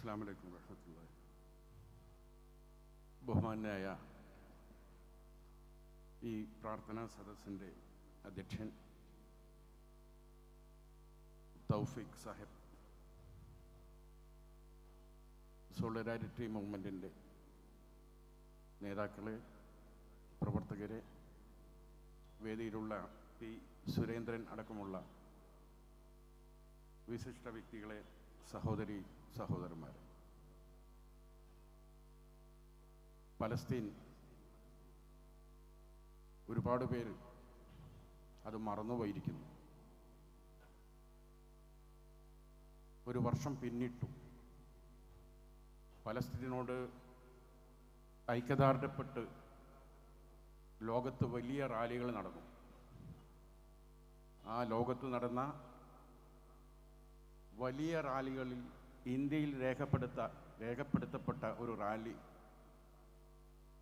അസ്സാം വലൈക്കും വരഹമുല്ല ബഹുമാനായ ഈ പ്രാർത്ഥനാ സദസ്സിന്റെ അധ്യക്ഷൻ തൗഫിഖ് സാഹിബ് സോളിഡാരിറ്റി മൂവ്മെന്റിന്റെ നേതാക്കളെ പ്രവർത്തകരെ വേദിയിലുള്ള പി സുരേന്ദ്രൻ അടക്കമുള്ള വിശിഷ്ട വ്യക്തികളെ സഹോദരി സഹോദരന്മാരെ. പലസ്തീൻ ഒരുപാട് പേര് അത് മറന്നുപോയിരിക്കുന്നു. ഒരു വർഷം പിന്നിട്ടു. പലസ്തീനോട് ഐക്യദാർഢ്യപ്പെട്ട് ലോകത്ത് വലിയ റാലികൾ നടന്നു. ആ ലോകത്ത് നടന്ന വലിയ റാലികളിൽ ഇന്ത്യയിൽ രേഖപ്പെടുത്ത രേഖപ്പെടുത്തപ്പെട്ട ഒരു റാലി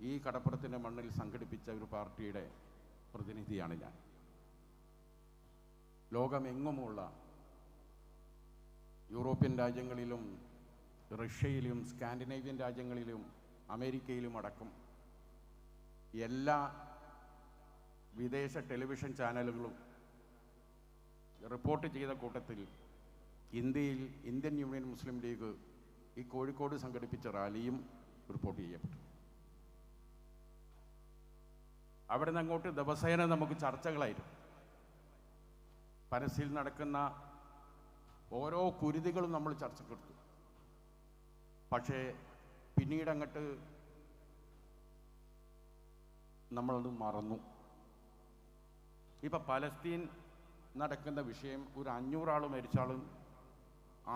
ഈ കടപ്പുറത്തിന്റെ മണ്ണിൽ സംഘടിപ്പിച്ച ഒരു പാർട്ടിയുടെ പ്രതിനിധിയാണ് ഞാൻ. ലോകമെങ്ങുമുള്ള യൂറോപ്യൻ രാജ്യങ്ങളിലും റഷ്യയിലും സ്കാൻഡിനേവ്യൻ രാജ്യങ്ങളിലും അമേരിക്കയിലും അടക്കം എല്ലാ വിദേശ ടെലിവിഷൻ ചാനലുകളും റിപ്പോർട്ട് ചെയ്ത കൂട്ടത്തിൽ ഇന്ത്യയിൽ ഇന്ത്യൻ യൂണിയൻ മുസ്ലിം ലീഗ് ഈ കോഴിക്കോട് സംഘടിപ്പിച്ച റാലിയും റിപ്പോർട്ട് ചെയ്യപ്പെട്ടു. അവിടെ നിന്ന് അങ്ങോട്ട് ദിവസേന നമുക്ക് ചർച്ചകളായിരുന്നു. പരസ്യയിൽ നടക്കുന്ന ഓരോ കുരുതികളും നമ്മൾ ചർച്ചക്കെടുത്തു പക്ഷേ പിന്നീട് അങ്ങോട്ട് നമ്മളത് മറന്നു. ഇപ്പം പലസ്തീൻ നടക്കുന്ന വിഷയം ഒരു അഞ്ഞൂറാൾ മരിച്ചാലും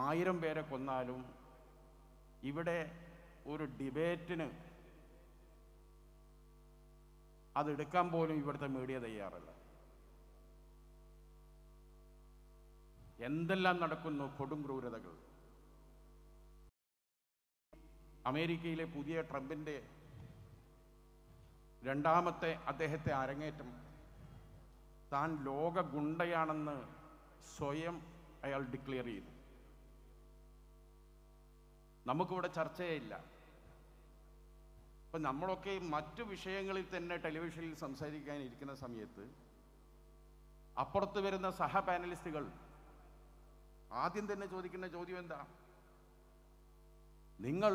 ആയിരം പേരെ കൊന്നാലും ഇവിടെ ഒരു ഡിബേറ്റിന് അതെടുക്കാൻ പോലും ഇവിടുത്തെ മീഡിയ തയ്യാറല്ല. എന്തെല്ലാം നടക്കുന്നു കൊടും ക്രൂരതകൾ. അമേരിക്കയിലെ പുതിയ ട്രംപിന്റെ രണ്ടാമത്തെ അദ്ദേഹത്തെ അരങ്ങേറ്റം താൻ ലോക ഗുണ്ടയാണെന്ന് സ്വയം അയാൾ ഡിക്ലെയർ ചെയ്തു. നമുക്കിവിടെ ചർച്ചയില്ല അപ്പം നമ്മളൊക്കെ മറ്റു വിഷയങ്ങളിൽ തന്നെ ടെലിവിഷനിൽ സംസാരിക്കാൻ ഇരിക്കുന്ന സമയത്ത് അപ്പുറത്ത് വരുന്ന സഹ പാനലിസ്റ്റുകൾ ആദ്യം തന്നെ ചോദിക്കുന്ന ചോദ്യം എന്താ? നിങ്ങൾ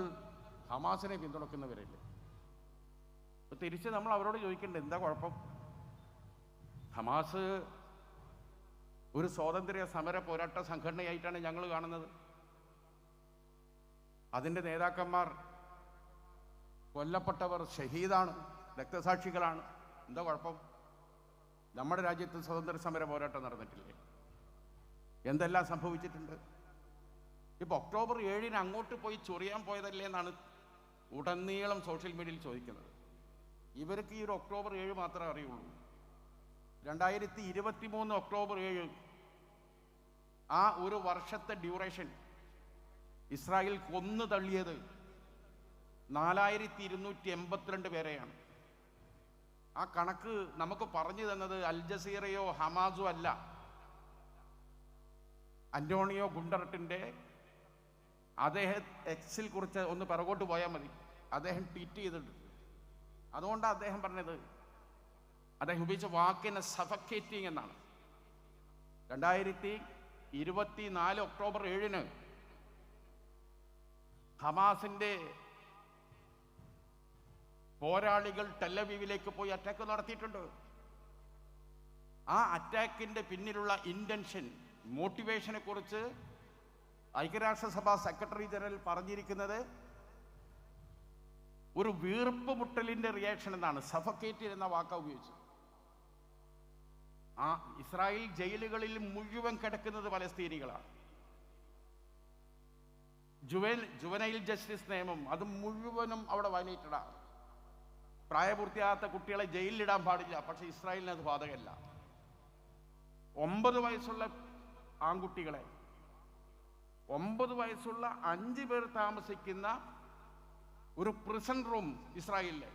ഹമാസിനെ പിന്തുണക്കുന്നവരല്ലേ? അപ്പൊ തിരിച്ച് നമ്മൾ അവരോട് ചോദിക്കേണ്ടത് എന്താ കുഴപ്പം? ഹമാസ് ഒരു സ്വാതന്ത്ര്യ സമര പോരാട്ട സംഘടനയായിട്ടാണ് ഞങ്ങൾ കാണുന്നത്. അതിന്റെ നേതാക്കന്മാർ കൊല്ലപ്പെട്ടവർ ഷഹീദാണ് രക്തസാക്ഷികളാണ്. എന്താ കുഴപ്പം? നമ്മുടെ രാജ്യത്ത് സ്വതന്ത്ര സമര പോരാട്ടം നടന്നിട്ടില്ലേ? എന്തെല്ലാം സംഭവിച്ചിട്ടുണ്ട്? ഇപ്പൊ ഒക്ടോബർ ഏഴിന് അങ്ങോട്ട് പോയി ചൊറിയാൻ പോയതല്ലേ എന്നാണ് ഉടനീളം സോഷ്യൽ മീഡിയയിൽ ചോദിക്കുന്നത്. ഇവർക്ക് ഈ ഒരു ഒക്ടോബർ ഏഴ് മാത്രമേ അറിയുള്ളൂ. രണ്ടായിരത്തി ഇരുപത്തി മൂന്ന് ഒക്ടോബർ ഏഴ് ആ ഒരു വർഷത്തെ ഡ്യൂറേഷൻ ഇസ്രായേൽ കൊന്നു തള്ളിയത് നാലായിരത്തി ഇരുന്നൂറ്റി എൺപത്തിരണ്ട് പേരെയാണ്. ആ കണക്ക് നമുക്ക് പറഞ്ഞു തന്നത് അൽ ജസീറയോ ഹമാസോ അല്ല. അന്റോണിയോ ഗുണ്ടറട്ടിന്റെ അദ്ദേഹം എക്സിൽ കുറിച്ച് ഒന്ന് പിറകോട്ട് പോയാൽ മതി. അദ്ദേഹം ട്വീറ്റ് ചെയ്തിട്ടുണ്ട്. അതുകൊണ്ടാണ് അദ്ദേഹം പറഞ്ഞത് അദ്ദേഹം ഉപയോഗിച്ച വാക്കിനെ സഫക്കേറ്റിംഗ് എന്നാണ്. രണ്ടായിരത്തി ഇരുപത്തി നാല് ഒക്ടോബർ ഏഴിന് ഹമാസിന്റെ പോരാളികൾ ടെല്ലവീവിലേക്ക് പോയി അറ്റാക്ക് നടത്തിയിട്ടുണ്ട്. ആ അറ്റാക്കിന്റെ പിന്നിലുള്ള ഇന്റൻഷൻ മോട്ടിവേഷനെ കുറിച്ച് ഐക്യരാഷ്ട്രസഭ സെക്രട്ടറി ജനറൽ പറഞ്ഞിരിക്കുന്നത് ഒരു വീർപ്പ് മുട്ടലിന്റെ റിയാക്ഷൻ എന്നാണ്. സഫക്കേറ്റ് എന്ന വാക്ക ഉപയോഗിച്ചു ആ ഇസ്രായേൽ ജയിലുകളിൽ മുഴുവൻ കിടക്കുന്നത് പലസ്തീനികളാണ്. ജുവൻ ജുവനൈൽ ജസ്റ്റിസ് നിയമം അത് മുഴുവനും അവിടെ വയലേറ്റഡാണ് പ്രായപൂർത്തിയാകാത്ത കുട്ടികളെ ജയിലിലിടാൻ പാടില്ല പക്ഷെ ഇസ്രായേലിന് അത് ബാധകമല്ല. ഒമ്പത് വയസ്സുള്ള ആൺകുട്ടികളെ ഒമ്പത് വയസ്സുള്ള അഞ്ച് പേർ താമസിക്കുന്ന ഒരു പ്രിസൺ റൂം ഇസ്രായേലിലെ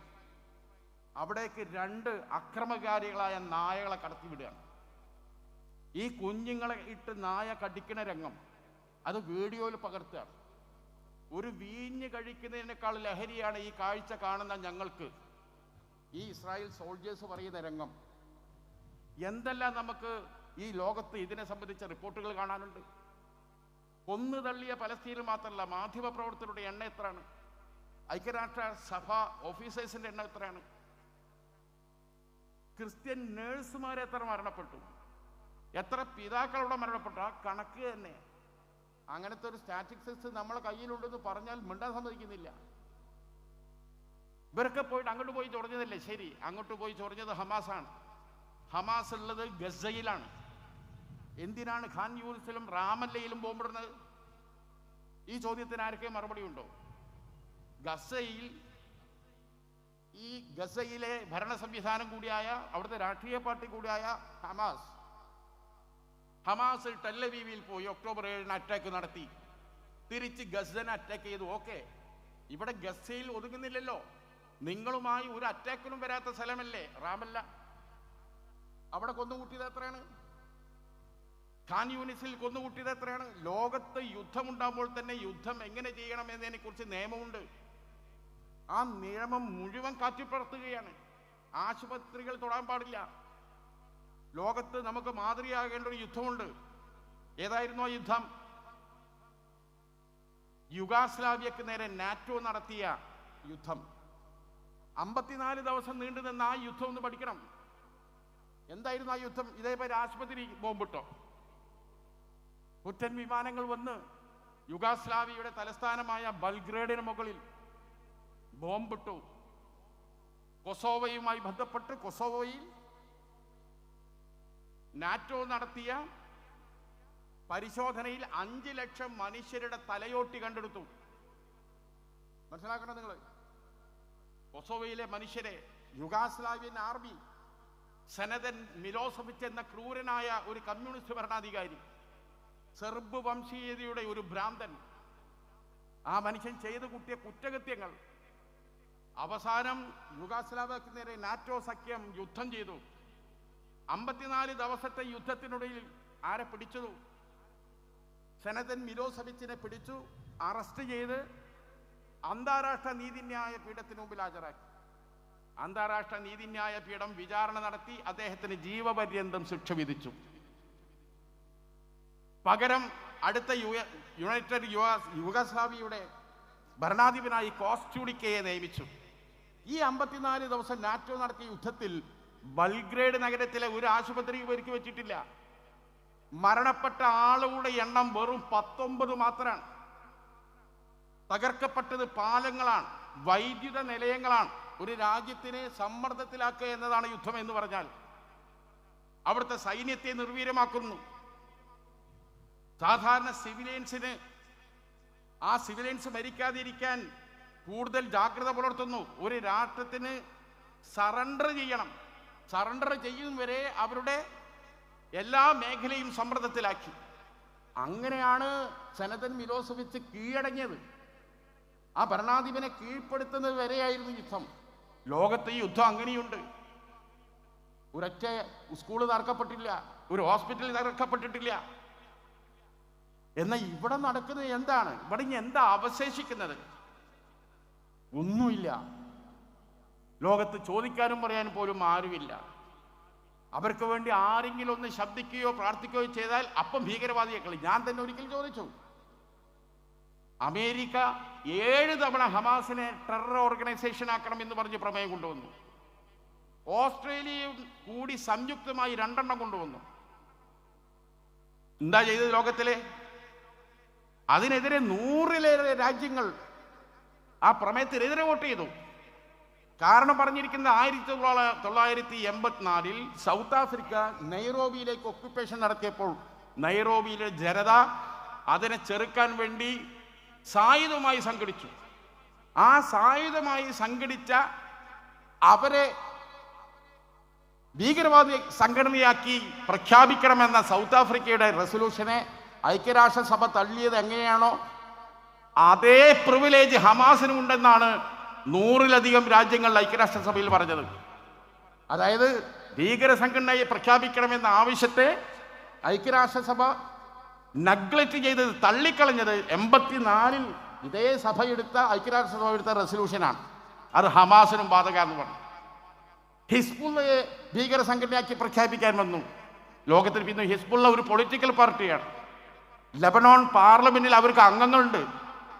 അവിടേക്ക് രണ്ട് അക്രമകാരികളായ നായകളെ കടത്തിവിടുകയാണ് ഈ കുഞ്ഞുങ്ങളെ ഇട്ട് നായ കടിക്കുന്ന രംഗം അത് വീഡിയോയിൽ പകർത്തുകയാണ്. ഒരു വീഞ്ഞ് കഴിക്കുന്നതിനേക്കാൾ ലഹരിയാണ് ഈ കാഴ്ച കാണുന്ന ഞങ്ങൾക്ക്. ഈ ഇസ്രായേൽ സോൾജേഴ്സ് പറയുന്ന രംഗം. എന്തെല്ലാം നമുക്ക് ഈ ലോകത്ത് ഇതിനെ സംബന്ധിച്ച റിപ്പോർട്ടുകൾ കാണാനുണ്ട്? കൊന്നു തള്ളിയ പലസ്തീനിൽ മാത്രമല്ല മാധ്യമ പ്രവർത്തകരുടെ എണ്ണം എത്രയാണ്? ഐക്യരാഷ്ട്ര സഭ ഓഫീസേഴ്സിന്റെ എണ്ണം എത്രയാണ്? ക്രിസ്ത്യൻ നേഴ്സുമാർ എത്ര മരണപ്പെട്ടു? എത്ര പിതാക്കളോടെ മരണപ്പെട്ടു? ആ കണക്ക് തന്നെ. അങ്ങനത്തെ ഒരു സ്റ്റാറ്റിസ്റ്റിക്സ് നമ്മളെ കയ്യിലുണ്ടെന്ന് പറഞ്ഞാൽ മിണ്ടാൻ സമ്മതിക്കുന്നില്ല. ഇവരൊക്കെ പോയിട്ട് അങ്ങോട്ട് പോയി ചൊറഞ്ഞതല്ലേ? ശരി അങ്ങോട്ട് പോയി ചൊറിഞ്ഞത് ഹമാസാണ് ഹമാസ് ഉള്ളത് ഗസയിലാണ്. എന്തിനാണ് ഖാൻ യൂണിസിലും റാമല്ലയിലും ബോംബിടുന്നത് ഈ ചോദ്യത്തിന് ആർക്കേ മറുപടി ഉണ്ടോ? ഗസയിൽ ഈ ഗസയിലെ ഭരണ സംവിധാനം കൂടിയായ അവിടുത്തെ രാഷ്ട്രീയ പാർട്ടി കൂടിയായ ഹമാസ് ഹമാസ് ടെല്ലവീവിൽ പോയി ഒക്ടോബർ ഏഴിന് അറ്റാക്ക് നടത്തി. തിരിച്ച് ഗസ്സനെ അറ്റാക്ക് ചെയ്തു. ഓക്കെ ഇവിടെ ഗസ്സയിൽ ഒതുങ്ങുന്നില്ലല്ലോ. നിങ്ങളുമായി ഒരു അറ്റാക്കിനും വരാത്ത സ്ഥലമല്ലേ? റാമല്ല. അവിടെ കൊന്നുകൂട്ടിയത് എത്രയാണ്? ഖാൻ യൂണിസിൽ കൊന്നുകൂട്ടിയത് എത്രയാണ്? ലോകത്ത് യുദ്ധമുണ്ടാകുമ്പോൾ തന്നെ യുദ്ധം എങ്ങനെ ചെയ്യണം എന്നതിനെ കുറിച്ച് നിയമമുണ്ട്. ആ നിയമം മുഴുവൻ കാറ്റിപ്പറത്തുകയാണ് ആശുപത്രികൾ തൊടാൻ പാടില്ല. ലോകത്ത് നമുക്ക് മാതൃയാകേണ്ട ഒരു യുദ്ധമുണ്ട്. ഏതായിരുന്നു ആ യുദ്ധം? യുഗാസ്ലാവിയക്ക് നേരെ നാറ്റോ നടത്തിയ യുദ്ധം. അമ്പത്തിനാല് ദിവസം നീണ്ടു നിന്ന ആ യുദ്ധം ഒന്ന് പഠിക്കണം. എന്തായിരുന്നു ആ യുദ്ധം? ഇതേപോലെ ആശുപത്രി ബോംബിട്ടോ? കുറ്റൻ വിമാനങ്ങൾ വന്ന് യുഗാസ്ലാവിയുടെ തലസ്ഥാനമായ ബൽഗ്രേഡിന് മുകളിൽ ബോംബിട്ടു. കൊസോവയുമായി ബന്ധപ്പെട്ട് കൊസോവയിൽ നാറ്റോ നടത്തിയ പരിശോധനയിൽ അഞ്ച് ലക്ഷം മനുഷ്യരുടെ തലയോട്ടി കണ്ടെടുത്തു. മനസ്സിലാക്കണം നിങ്ങൾ കൊസോവയിലെ മനുഷ്യരെ യുഗാസ്ലാവിയൻ ആർമി സനതൻ മിലോസഫിച്ച് എന്ന ക്രൂരനായ ഒരു കമ്മ്യൂണിസ്റ്റ് ഭരണാധികാരി സെർബ് വംശീയതയുടെ ഒരു ഭ്രാന്തൻ ആ മനുഷ്യൻ ചെയ്തു കൂട്ടിയ കുറ്റകൃത്യങ്ങൾ അവസാനം യുഗാസ്ലാവയ്ക്ക് നേരെ നാറ്റോ സഖ്യം യുദ്ധം ചെയ്തു. അമ്പത്തിനാല് ദിവസത്തെ യുദ്ധത്തിനിടയിൽ ആരെ പിടിച്ചു? സെനതൻ മിലോസവിച്ചിനെ പിടിച്ചു അറസ്റ്റ് ചെയ്ത് അന്താരാഷ്ട്ര നീതിന്യായ പീഠത്തിന് മുമ്പിൽ ഹാജരാക്കി. അന്താരാഷ്ട്ര നീതിന്യായ പീഠം വിചാരണ നടത്തി അദ്ദേഹത്തിന് ജീവപര്യന്തം ശിക്ഷ വിധിച്ചു. പകരം അടുത്ത യുണൈറ്റഡ് യു യുഗസ്ലാവിയുടെ ഭരണാധിപനായി കോസ്റ്റ്യൂഡിക്കയെ നിയമിച്ചു. ഈ അമ്പത്തിനാല് ദിവസം നാറ്റോ നടത്തിയ യുദ്ധത്തിൽ ബൽഗ്രേഡ് നഗരത്തിലെ ഒരു ആശുപത്രി ഒരുക്കി വെച്ചിട്ടില്ല. മരണപ്പെട്ട ആളുകളുടെ എണ്ണം വെറും പത്തൊമ്പത് മാത്രമാണ്. തകർക്കപ്പെട്ടത് പാലങ്ങളാണ് വൈദ്യുത നിലയങ്ങളാണ്. ഒരു രാജ്യത്തിനെ സമ്മർദ്ദത്തിലാക്കുക എന്നതാണ് യുദ്ധം എന്ന് പറഞ്ഞാൽ. അവിടുത്തെ സൈന്യത്തെ നിർവീര്യമാക്കുന്നു. സാധാരണ സിവിലിയൻസിന് ആ സിവിലിയൻസ് മരിക്കാതിരിക്കാൻ കൂടുതൽ ജാഗ്രത പുലർത്തുന്നു. ഒരു രാഷ്ട്രത്തിന് സറണ്ടർ ചെയ്യണം. സറണ്ടർ ചെയ്യും വരെ അവരുടെ എല്ലാ മേഖലയും സമ്മർദ്ദത്തിലാക്കി. അങ്ങനെയാണ് സനതൻ മിലോസവിച്ച് കീഴടങ്ങിയത്. ആ ഭരണാധിപനെ കീഴ്പ്പെടുത്തുന്നത് വരെയായിരുന്നു യുദ്ധം. ലോകത്തെ യുദ്ധം അങ്ങനെയുണ്ട്. ഒരൊറ്റ സ്കൂൾ തകർക്കപ്പെട്ടില്ല ഒരു ഹോസ്പിറ്റൽ തകർക്കപ്പെട്ടിട്ടില്ല. എന്നാൽ ഇവിടെ നടക്കുന്നത് എന്താണ്? ഇവിടെ ഇനി എന്താ അവശേഷിക്കുന്നത്? ഒന്നുമില്ല. ലോകത്ത് ചോദിക്കാനും പറയാനും പോലും ആരുമില്ല. അവർക്ക് വേണ്ടി ആരെങ്കിലും ഒന്ന് ശബ്ദിക്കുകയോ പ്രാർത്ഥിക്കുകയോ ചെയ്താൽ അപ്പം ഭീകരവാദിയെ കളി. ഞാൻ തന്നെ ഒരിക്കൽ ചോദിച്ചു. അമേരിക്ക ഏഴ് തവണ ഹമാസിനെ ടെറർ ഓർഗനൈസേഷൻ ആക്കണം എന്ന് പറഞ്ഞ് പ്രമേയം കൊണ്ടുവന്നു. ഓസ്ട്രേലിയയും കൂടി സംയുക്തമായി രണ്ടെണ്ണം കൊണ്ടുവന്നു. എന്താ ചെയ്തത് ലോകത്തിലെ? അതിനെതിരെ നൂറിലേറെ രാജ്യങ്ങൾ ആ പ്രമേയത്തിനെതിരെ വോട്ട് ചെയ്തു. കാരണം പറഞ്ഞിരിക്കുന്ന ആയിരത്തി തൊള്ള- തൊള്ളായിരത്തി എൺപത്തിനാലിൽ സൗത്ത് ആഫ്രിക്ക നൈറോബിയിലേക്ക് ഒക്യുപ്പേഷൻ നടത്തിയപ്പോൾ നൈറോബിയിലെ ജനത അതിനെ ചെറുക്കാൻ വേണ്ടി സായുധമായി സംഘടിച്ചു. ആ സായുധമായി സംഘടിച്ച അവരെ ഭീകരവാദി സംഘടനയാക്കി പ്രഖ്യാപിക്കണമെന്ന സൗത്ത് ആഫ്രിക്കയുടെ റെസൊല്യൂഷനെ ഐക്യരാഷ്ട്രസഭ തള്ളിയത് എങ്ങനെയാണോ അതേ പ്രിവിലേജ് ഹമാസിനും ഉണ്ടെന്നാണ് നൂറിലധികം രാജ്യങ്ങൾ ഐക്യരാഷ്ട്രസഭയിൽ പറഞ്ഞത്. അതായത് ഭീകര സംഘടനയെ പ്രഖ്യാപിക്കണമെന്ന ആവശ്യത്തെ ഐക്യരാഷ്ട്രസഭ നഗ്ലക്റ്റ് ചെയ്തത് തള്ളിക്കളഞ്ഞത് എൺപത്തിനാലിൽ ഇതേ സഭ എടുത്ത ഐക്യരാഷ്ട്രസഭ എടുത്ത റെസൊല്യൂഷനാണ്. അത് ഹമാസിനും ബാധകമെന്ന് പറഞ്ഞു. ഹിസ്ബുള്ളയെ ഭീകര സംഘടനയാക്കി പ്രഖ്യാപിക്കാൻ വന്നു. ലോകത്തിൽ പിന്നെ ഹിസ്ബുള്ള ഒരു പൊളിറ്റിക്കൽ പാർട്ടിയാണ്. ലബനോൺ പാർലമെന്റിൽ അവർക്ക് അംഗങ്ങളുണ്ട്.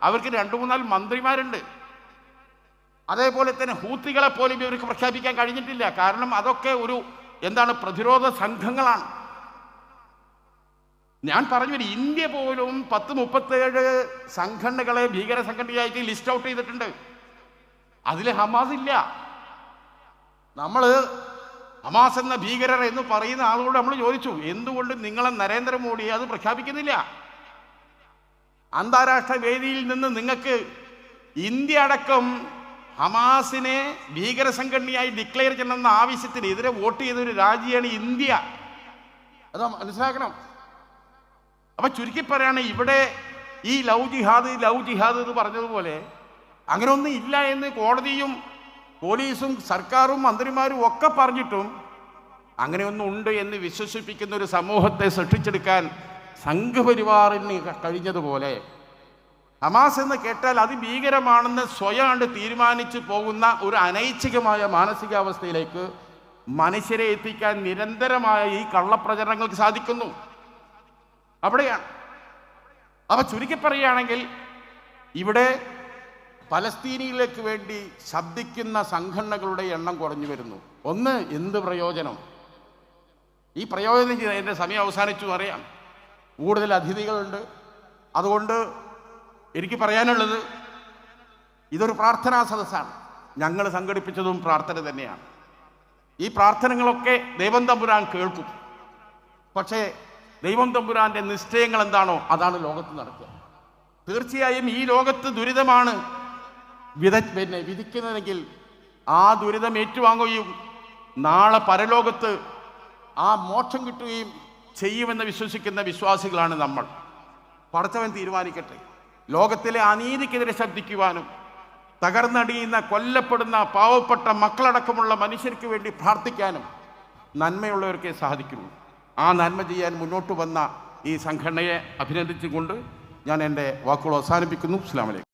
അവർക്ക് രണ്ടു മൂന്നാൽ മന്ത്രിമാരുണ്ട്. അതേപോലെ തന്നെ ഹൂത്തികളെ പോലും ഇവർക്ക് പ്രഖ്യാപിക്കാൻ കഴിഞ്ഞിട്ടില്ല. കാരണം അതൊക്കെ ഒരു എന്താണ് പ്രതിരോധ സംഘങ്ങളാണ്. ഞാൻ പറഞ്ഞു വരും, ഇന്ത്യ പോലും പത്ത് മുപ്പത്തേഴ് സംഘടനകളെ ഭീകര സംഘടനയായിട്ട് ലിസ്റ്റ് ഔട്ട് ചെയ്തിട്ടുണ്ട്. അതിൽ ഹമാസ് ഇല്ല. നമ്മൾ ഹമാസ് എന്ന ഭീകരർ എന്ന് പറയുന്ന ആളോട് നമ്മൾ ചോദിച്ചു എന്തുകൊണ്ട് നിങ്ങളെ നരേന്ദ്രമോദി അത് പ്രഖ്യാപിക്കുന്നില്ല? അന്താരാഷ്ട്ര വേദിയിൽ നിന്ന് നിങ്ങൾക്ക് ഇന്ത്യ അടക്കം ഹമാസിനെ ഭീകര സംഘടനയായി ഡിക്ലെയർ ചെയ്യണമെന്ന ആവശ്യത്തിന് എതിരെ വോട്ട് ചെയ്ത ഒരു രാജ്യമാണ് ഇന്ത്യ. അത് മനസ്സിലാക്കണം? അപ്പൊ ചുരുക്കി പറയാണ് ഇവിടെ ഈ ലവ് ജിഹാദ് ലവ് ജിഹാദ് എന്ന് പറഞ്ഞതുപോലെ അങ്ങനെ ഒന്നും ഇല്ല എന്ന് കോടതിയും പോലീസും സർക്കാരും മന്ത്രിമാരും ഒക്കെ പറഞ്ഞിട്ടും അങ്ങനെയൊന്നും ഉണ്ട് എന്ന് വിശ്വസിപ്പിക്കുന്ന ഒരു സമൂഹത്തെ സൃഷ്ടിച്ചെടുക്കാൻ സംഘപരിവാറിന് കഴിഞ്ഞതുപോലെ ഹമാസ് എന്ന് കേട്ടാൽ അതിഭീകരമാണെന്ന് സ്വയമാണ്ട് തീരുമാനിച്ചു പോകുന്ന ഒരു അനൈച്ഛികമായ മാനസികാവസ്ഥയിലേക്ക് മനുഷ്യരെ എത്തിക്കാൻ നിരന്തരമായ ഈ കള്ളപ്രചരണങ്ങൾക്ക് സാധിക്കുന്നു. അവിടെയാണ്. അവ ചുരുക്കി പറയുകയാണെങ്കിൽ ഇവിടെ പലസ്തീനിയിലേക്ക് വേണ്ടി ശബ്ദിക്കുന്ന സംഘടനകളുടെ എണ്ണം കുറഞ്ഞു വരുന്നു. ഒന്ന് എന്ത് പ്രയോജനം? ഈ പ്രയോജനം എന്റെ സമയം അവസാനിച്ചു അറിയാം. കൂടുതൽ അതിഥികളുണ്ട്. അതുകൊണ്ട് എനിക്ക് പറയാനുള്ളത് ഇതൊരു പ്രാർത്ഥനാ സദസ്സാണ്. ഞങ്ങൾ സംഘടിപ്പിച്ചതും പ്രാർത്ഥന തന്നെയാണ്. ഈ പ്രാർത്ഥനകളൊക്കെ ദൈവം തമ്പുരാൻ കേൾക്കും. പക്ഷേ ദൈവം തമ്പുരാന്റെ നിശ്ചയങ്ങൾ എന്താണോ അതാണ് ലോകത്ത് നടക്കുക. തീർച്ചയായും ഈ ലോകത്ത് ദുരിതമാണ് വിത പിന്നെ വിധിക്കുന്നതെങ്കിൽ ആ ദുരിതം ഏറ്റുവാങ്ങുകയും നാളെ പരലോകത്ത് ആ മോക്ഷം കിട്ടുകയും ചെയ്യുമെന്ന് വിശ്വസിക്കുന്ന വിശ്വാസികളാണ് നമ്മൾ. പഠിച്ചവൻ തീരുമാനിക്കട്ടെ. ലോകത്തിലെ അനീതിക്കെതിരെ ശബ്ദിക്കുവാനും തകർന്നടിയുന്ന കൊല്ലപ്പെടുന്ന പാവപ്പെട്ട മക്കളടക്കമുള്ള മനുഷ്യർക്ക് വേണ്ടി പ്രാർത്ഥിക്കാനും നന്മയുള്ളവർക്കേ സാധിക്കുള്ളൂ. ആ നന്മ ചെയ്യാൻ മുന്നോട്ട് വന്ന ഈ സംഘടനയെ അഭിനന്ദിച്ചുകൊണ്ട് ഞാൻ എന്റെ വാക്കുകൾ അവസാനിപ്പിക്കുന്നു. അസ്ലാമലൈക്കും